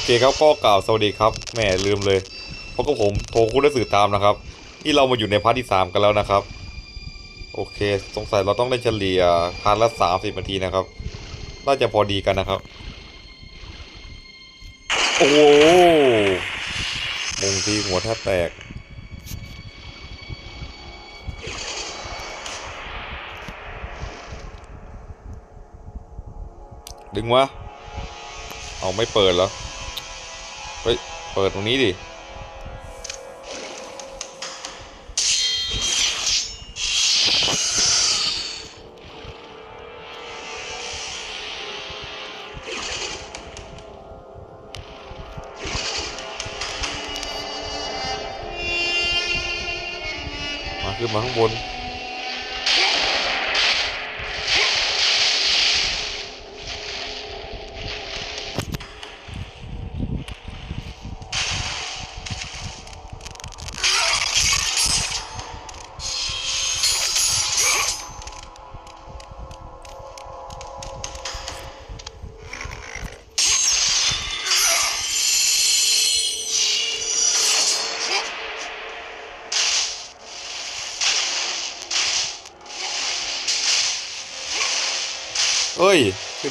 อเคครับก็กล่าวสวัสดีครับแหมลืมเลย เพราะก็ผมโทรคุณได้สื่อตามนะครับ นี่เรามาอยู่ในพาร์ทที่ 3 กันแล้วนะครับ โอเค สงสัยเราต้องได้เฉลี่ยพาร์ทละ30นาทีนะครับ น่าจะพอดีกันนะครับ โอ้โหมงทีหัวแทบแตก ดึงวะเอาไม่เปิดเหรอ เฮ้ย เปิดตรงนี้ดิ มาขึ้นมาข้างบน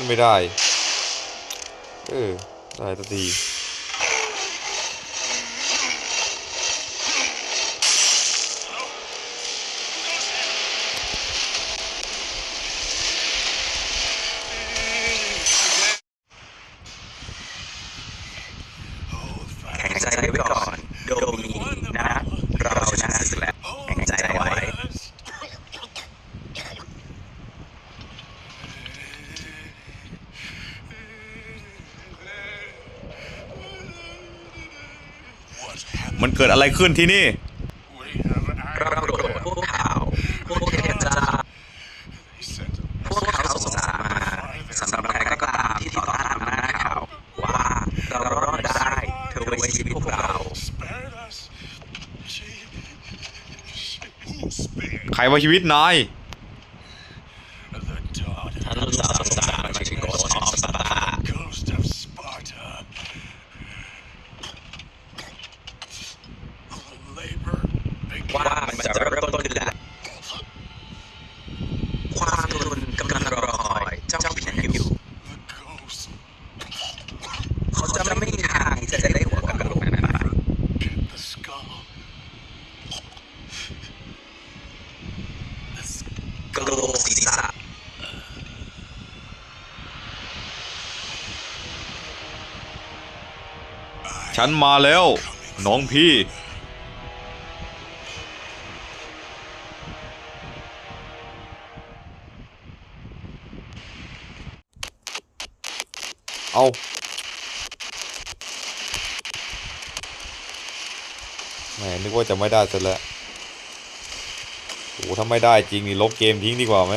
ไม่ได้ เออ ได้สักที แข็งใจไว้ก่อน โดมีนะ เราชนะศึกแล้ว แข็งใจไว้ มันเกิ ดอะไรขึ้นที่นี่ เราโกรธพวกเขาพวกเทพเจ้าพวกเขาส่งสารมาสำหรับใครก็ตามที่ต่อต้านอำนาจเขาว่าเรารอดได้ เธอไว้ชีวิตพวกเรา ใครว่าชีวิตนาย ท่านลูกสาวสงสารมาถึงโกสออฟสปา Ghost of Sparta. Labor ว่ามันจะเริ่มต้นขึ้นแล้ว ความรุนกำลังรอคอยเจ้าผิดอยู่ the ghost เขาจะไม่มีทางที่จะได้หัวกะโหลกนั้นไป get the skull. กระโหลกศีรษะ ฉันมาแล้ว น้องพี่ เอาแหมนึกว่าจะไม่ได้ซะแล้วโอ้ถ้าไม่ได้จริงนี่ลบเกมทิ้งดีกว่าไหม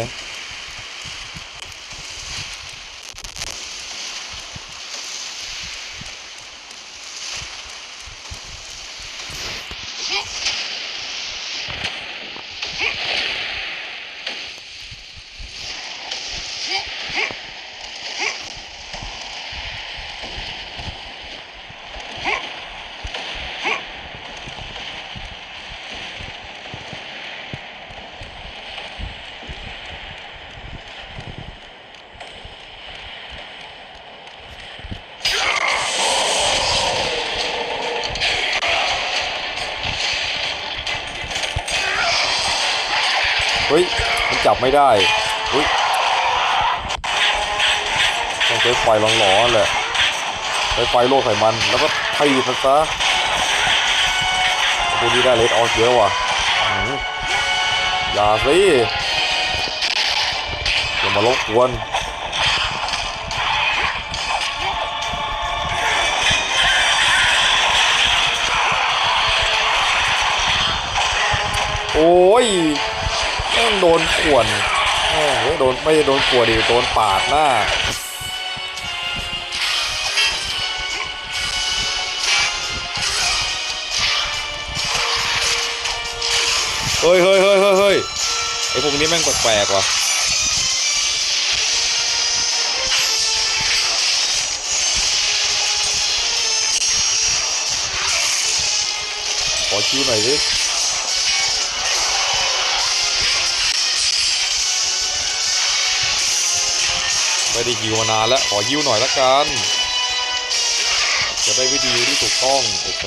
เฮ้ย มันจับ ได้เฮ้ยต้องใช้ไฟร้อนๆแหละใช้ไฟโลกใส่มัน แล้วก็ตีมันซะพวกนี้ได้เลดออนเยอะว่ะอื้อหืออย่าสิอย่ามารบกวนโอ้ย แม่งโดนข่วนโอ้โหโดนไม่โดนข่วนดิโดนปาดหน้าเฮ้ยเฮ้ยเฮ้ยเฮ้ยเฮ้ยไอพวกนี้แม่งแปลกๆว่ะขอคิวหน่อยสิ ไม่ได้คิวมานานแล้วขอคิวหน่อยละกัน จะได้วิธีที่ถูกต้องโอเค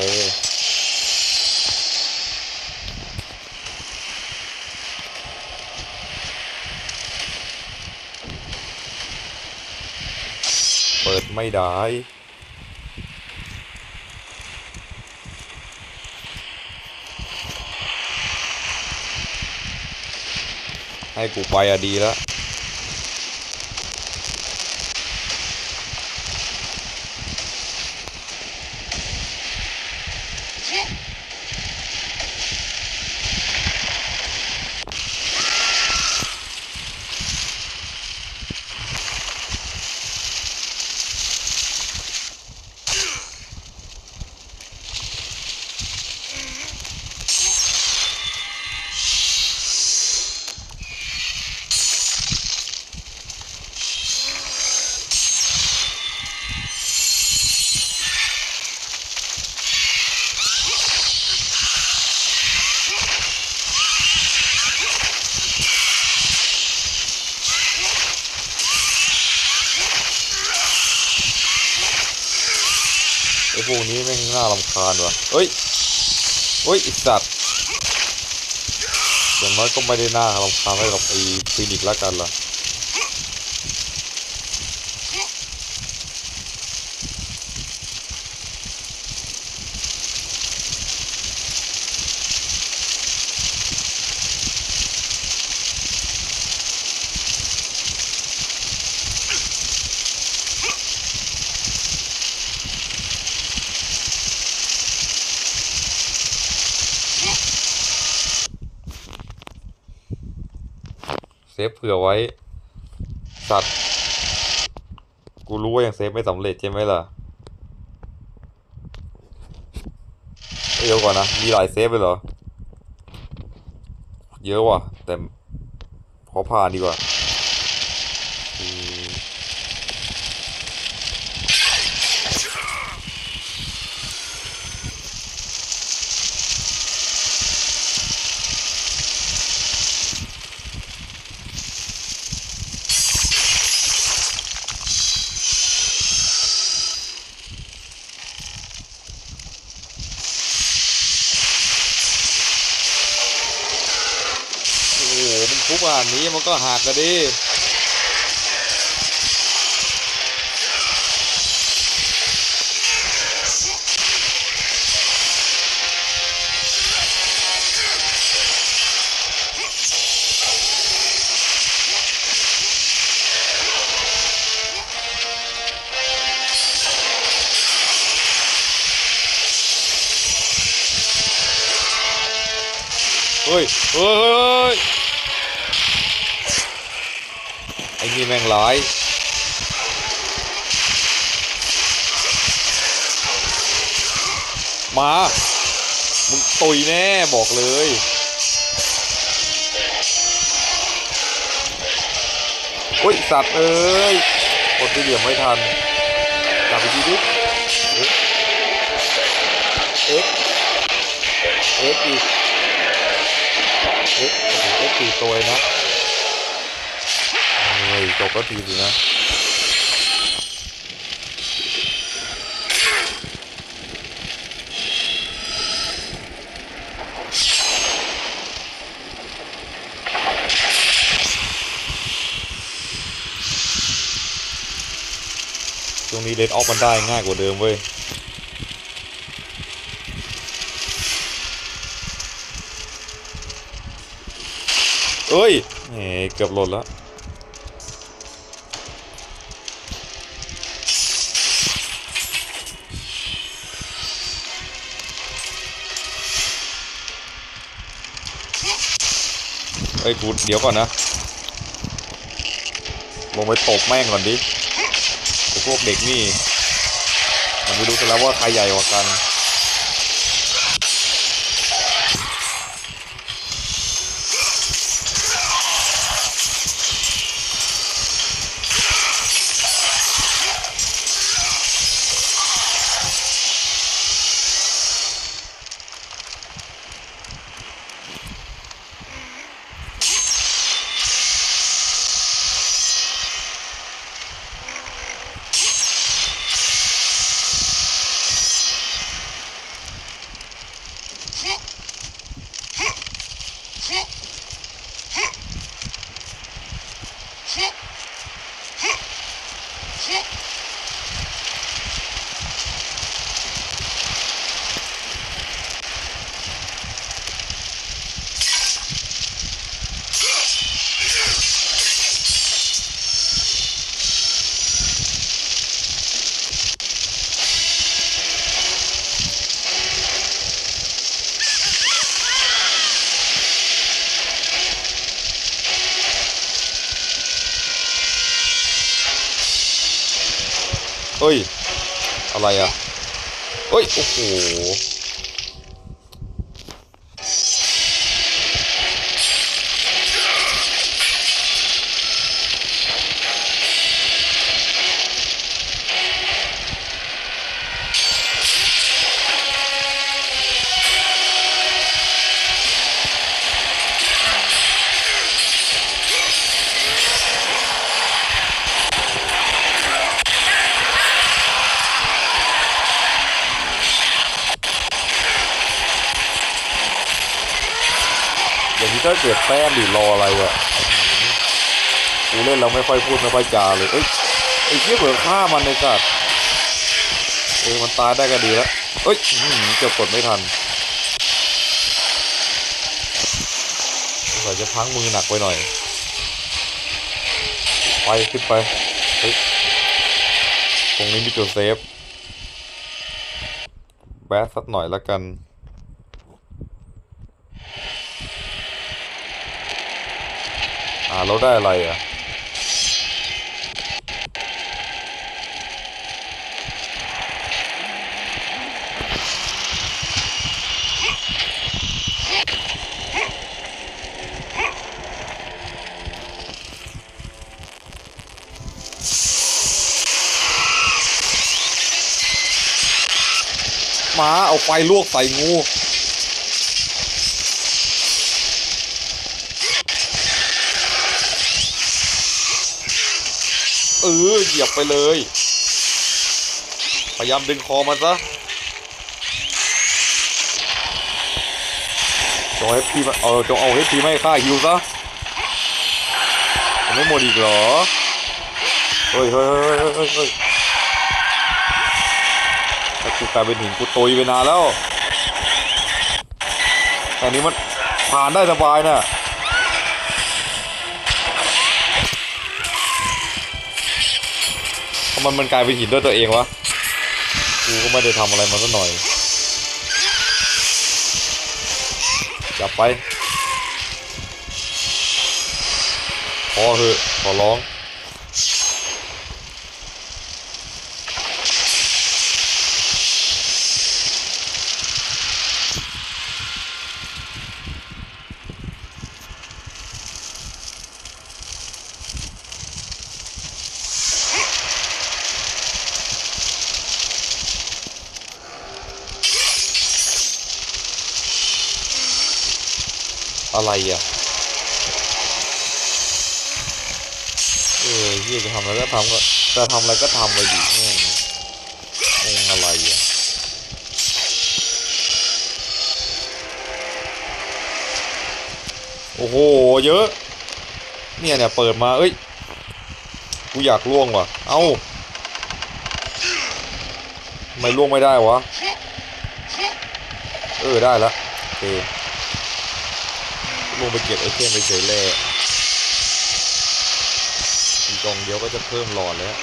เปิดไม่ได้ให้กูไปอะดีแล้ว ไอ้พวก นี้แม่งน่ารำคาญว่ะเฮ้ยเฮ้ยอีสัตว์อย่างน้อยก็ไม่ได้น่ารำคาญให้กับไอ้ฟินิกซ์ละกันล่ะ ฟเผื่อไว้ สัตว์ กูรู้ว่ายังเซฟไม่สำเร็จใช่ไหมล่ะเยเดี๋ยวก่อนนะ มีหลายเซฟเลยเหรอ เยอะว่ะ แต่ขอผ่านดีกว่าอืมโอ้โห มันนี้มันก็หักกันดิเฮ้ยเฮ้ยเฮ้ยเฮ้ย ไอ้นี่แม่งร้ายมา มึงตุยแน่บอกเลย โอ้ย สัตว์เอ้ยกดที่เหลี่ยมไม่ทันกลับไปทีดิเอ็กเอ็กอีกเอ็กโอ้โหเอ็กสี่ตัวนะ เฮ้ยจบก็ทีสินะช่วงนี้เลดออฟมันได้ง่ายกว่าเดิมเว้ยเอ้ยเกือบหล่นแล้ว เอ้ยกูเดี๋ยวก่อนนะ ลงไปตบแม่งก่อนดิไอ้พวกเด็กนี่ มันไม่รู้กันแล้วว่าใครใหญ่กว่ากัน เฮ้ย อะไรอะ เฮ้ยโอ้โห แต้มดิรออะไรอะกูเล่นแล้วไม่ค่อยพูดไม่ค่อยจาเลยเอ้ยไอ้เหี้ยเผื่อฆ่ามันในสัตว์เออมันตายได้ก็ดีแล้วเอ้ยเกือบกดไม่ทันสงสัยจะพังมือหนักไปหน่อย ไปขึ้นไปเฮ้ยตรงนี้มีจุดเซฟแบสสักหน่อยละกัน อ่าเราได้อะไรอะมาเอาไฟลวกใส่งู เออเหยียบไปเลย พยายามดึงคอมันซะจงให้พี่มาเอาจงเอาให้พีไม่ฆ่าฮิวซะไม่หมดอีกเหรอเฮ้ยเฮ้ยเฮ้ยเฮ้ยเฮ้ยเฮ้ยถ้ากูกลายเป็นหินกูตุยไปนานแล้วแต่นี้มันผ่านได้สบายน่ะ มันมันกลายเป็นหินด้วยตัวเองวะ กูก็ไม่ได้ทำอะไรมันสักหน่อย จับไป พอเหอะขอร้อง อะไรอะ เออเฮียจะทำอะไรก็ทำก็จะทำอะไรก็ทำไปดิงงงงอะไรอะโอ้โห เยอะ เนี่ยเนี่ยเปิดมา เอ้ย กูอยากล่วงว่ะ เอ้าไม่ล่วงไม่ได้วะ เออ ได้แล้ว โองไปเก็บไอเทมไปเฉยแล่อีกกองเดียวก็จะเพิ่มหลอดแล้ว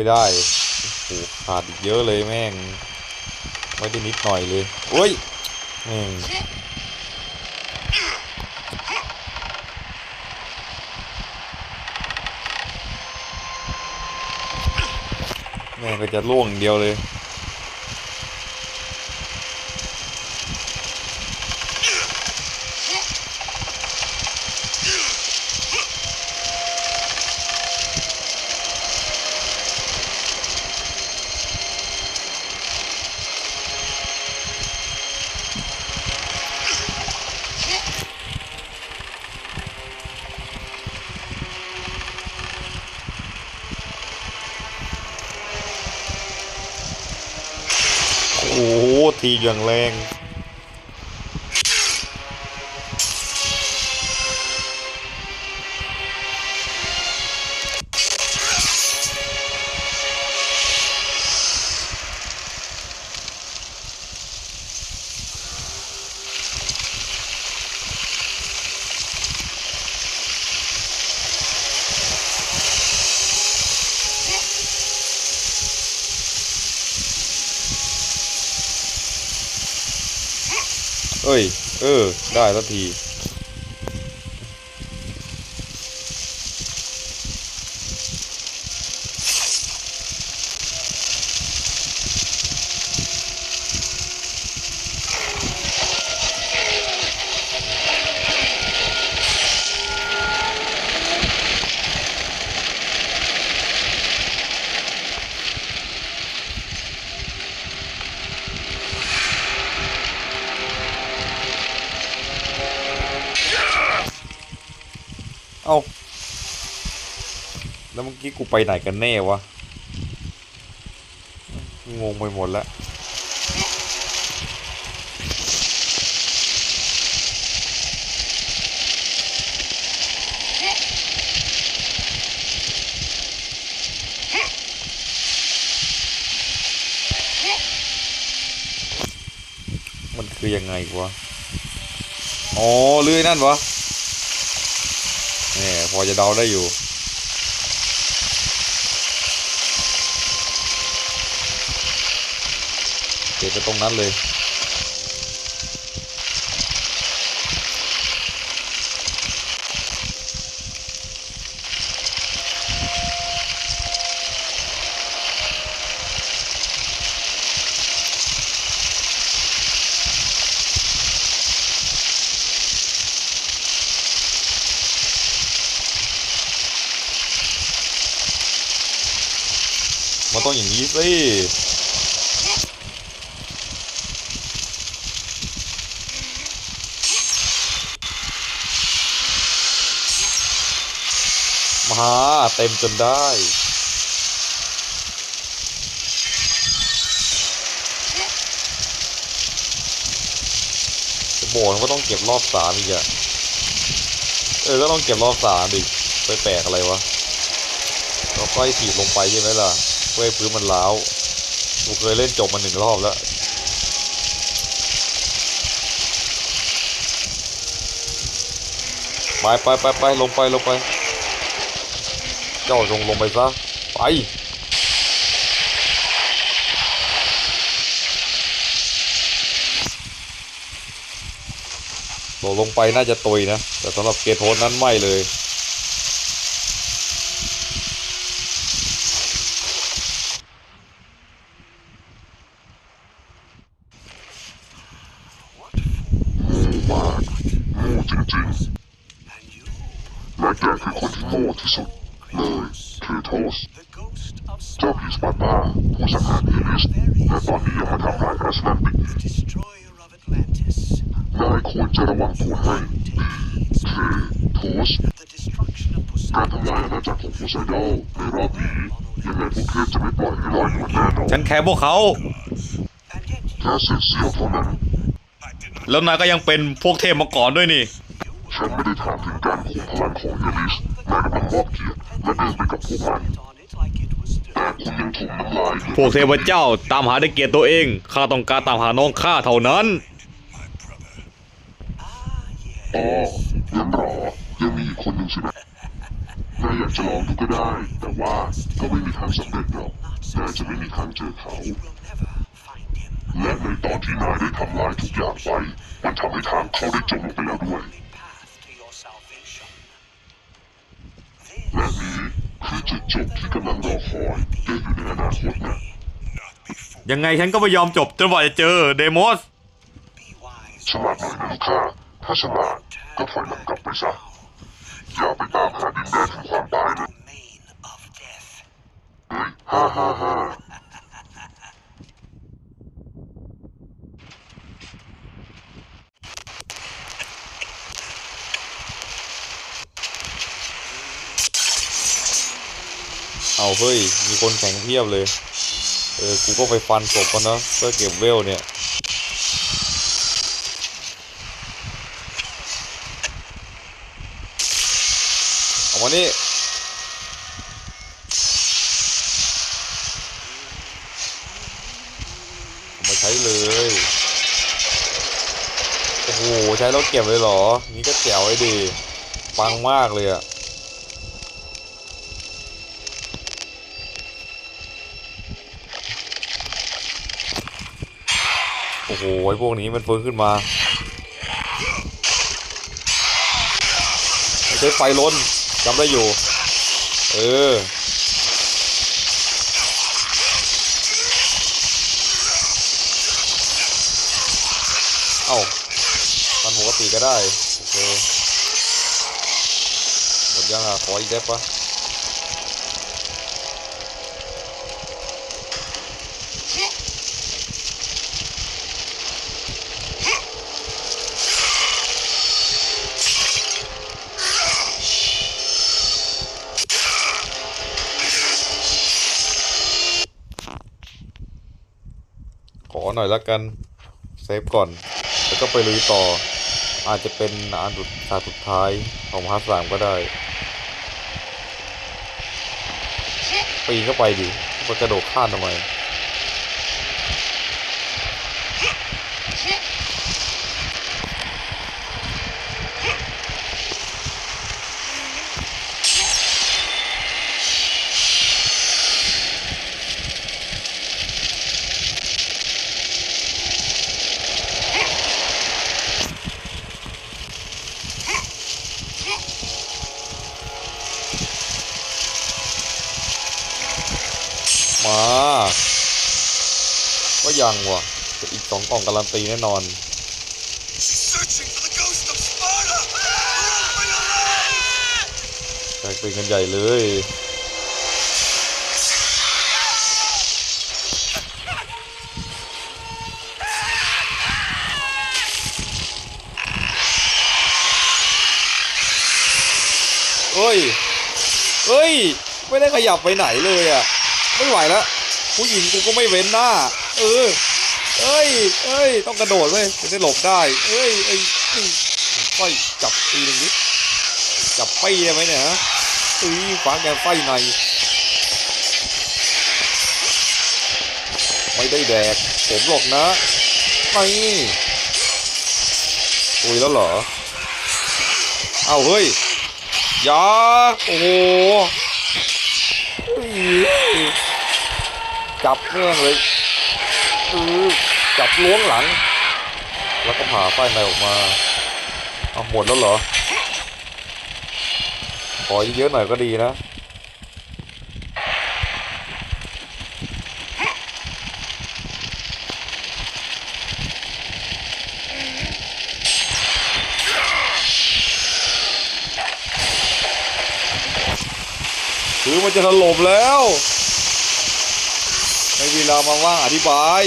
ไม่ได้โอ้โหขาดอีกเยอะเลยแม่ง ไม่ได้นิดหน่อยเลยโอ้ยแม่งแม่งก็จะล่วงเดียวเลย โอ้ ตีอย่างแรง เอ้ย เออ ได้สักที กูไปไหนกันแน่วะ งงไปหมดแล้วมันคือยังไงวะ อ๋อเลื่อยนั่นวะเนี่ยพอจะเดาได้อยู่ เก็บไปตรงนั้นเลยมันต้องอย่างนี้สิ มาเต็มจนได้จะบอกนะว่าต้องเก็บรอบสามอีกอะเออ ก็ต้องเก็บรอบสามอีกไปแปลกอะไรวะ เราค่อยถีบลงไปใช่ไหมล่ะเพื่อให้พื้นมันร้าวกูเคยเล่นจบมาหนึ่งรอบแล้วไปไปไปไปลงไปลงไป จ้าจงลงไปซะ ไป โดดลงไปน่าจะตุยนะ แต่สำหรับเกทโทนนั้นไม่เลย และแกคือคนที่โง่ที่สุดเลยเคโทส The ghost of เจ้าผีสปาร์ตาผู้สังหารเอลิสและตอนนี้ยังมาทำลายแอสแลนติก the destroyer of Atlantis. นายควรจะระวังตัวให้เคโทส The destruction of การ Poseidon. ทำลายอาณาจักรของโพไซดอลในรอบนี้ยังไงพวกเทพจะไม่ปล่อยให้ลอยนวลแน่นอน ฉันแคร์พ วกเขา And yet แค่เศษเสี้ยวเท่านั้นแล้วนายก็ยังเป็นพวกเทพมาก่อนด้วยนี่ ฉันไม่ได้ถามถึงการคุมพลังของเอลิสนายกำลังมอบเกียรติและเดินไปกับพวกมัน on it like it was แต่ dirt. คุณยังถมน้ำลายอยู่พวกเทพเจ้าตามหาได้เกียรติตัวเอง ข้าต้องการตามหาน้องข้าเท่านั้นอ๋อยังรอยังมีอีกคนหนึ่งใช่ไหมนายอยากจะลองดูก็ได้ แต่ว่าก็ไม่มีทางสำเร็จหรอก นายจะไม่มีทางเจอเขา และในตอนที่นายได้ทำลายทุกอย่างไป มันทำให้ทางเขาได้จมลงไปแล้วด้วย และนี้คือจุดจบที่กำลังรอคอยแกอยู่ในอนาคตนะยังไงฉันก็ไม่ยอมจบจนกว่าจะเจอเดโมสฉลาดหน่อยนะลูกค้าถ้าฉลาดก็ถอยหลังกลับไปซะอย่าไปตามหาดินแดนแห่งความตายเลย ฮ่าฮ่าฮ่าเอาเฮ้ย มีคนแข่งเพียบเลย เออ กูก็ไปฟันศพกันนะเพื่อเก็บเวลเนี่ยเอามานี่ เอามาใช้เลย โอ้โห ใช้แล้วเก็บเลยเหรอ นี่ก็แจ๋วไอ้ดีปังมากเลยอะโอ้โหไอ้พวกนี้มันฟื้นขึ้นมาไม่ใช้ไฟล้นจำได้อยู่ เออามันปก ติก็ได้โอเคหมดยังอะขออีกเด็บปะขอหน่อยละกัน เซฟก่อน แล้วก็ไปลุยต่อ อาจจะเป็นอันสุดฉากสุดท้ายของพาร์ทสามก็ได้ปีนเข้าไปดิไปกระโดดข้ามทำไม มา ก็ยังวะแต่อี กสองกล่องการันตีแน่นอน Searching for the ghost of Sparta! Run for your life! แตกตื่นกันใหญ่เลยเอ้ยเอ้ย ไม่ได้ขยับไปไหนเลยอะ ไม่ไหวแล้ว ผู้หญิงกูก็ไม่เว้นหน้า เออ เอ้ยเอ้ย ต้องกระโดดเว้ยจะได้หลบได้ เอ้ยเอ้ยค่อยจับตีหนึ่งนิดจับไปได้ไหมเนี่ยฮะอุ้ยฟ้าแกไฟในไม่ได้แดก ผมหรอกนะนี่อุ้ยแล้วเหรอ เอาเฮ้ยยาโอ้โหจับแม่งเลยอือ จับล้วงหลัง แล้วก็ผ่าไฟในออกมาเอาหมดแล้วเหรอขอเยอะหน่อยก็ดีนะคือมันจะถล่มแล้ว ไม่มีเวลามาว่างอธิบาย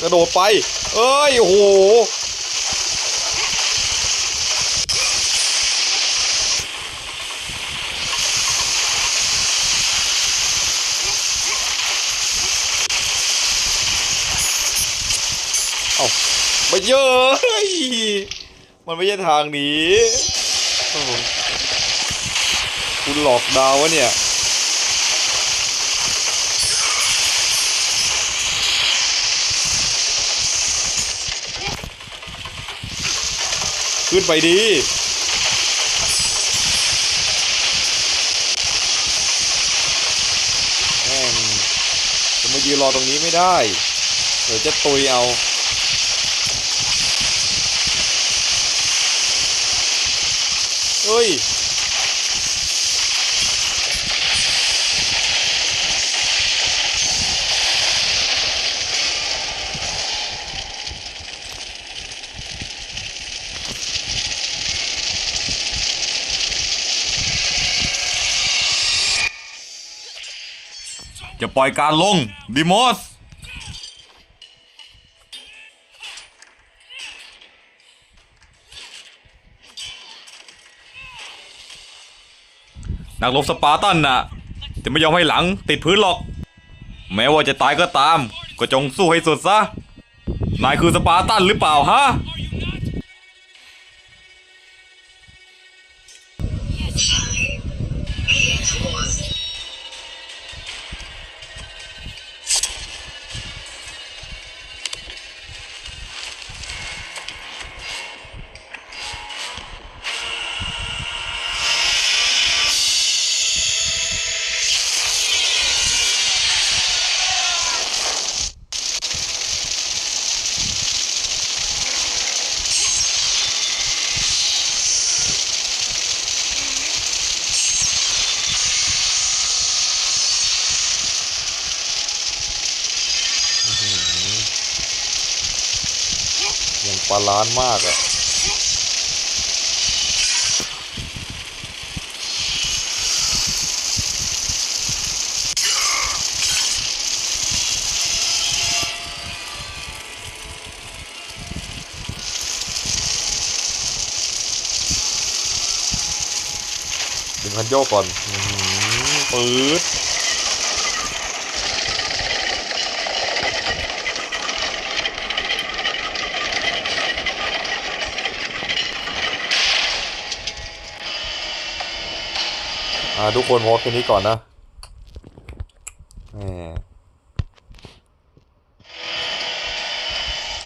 กระโดดไป เอ้ย โอ้โห เอาไม่เยอะมันไม่ใช่ทางหนี้ คุณหลอกดาววะเนี่ย ขึ้นไปดี แม่งจะมายืนรอตรงนี้ไม่ได้ เดี๋ยวจะตุยเอาเฮ้ย ปล่อยการลงดิมอสนักลบสปาร์ตันน่ะ จะไม่ยอมให้หลังติดพื้นหรอก แม้ว่าจะตายก็ตาม ก็จงสู้ให้สุดซะ นายคือสปาร์ตันหรือเปล่าฮะ บาลานมากอะดึงคันโยกก่อนปื๊ด ทุกคนโพสต์แค่นี้ก่อนนะ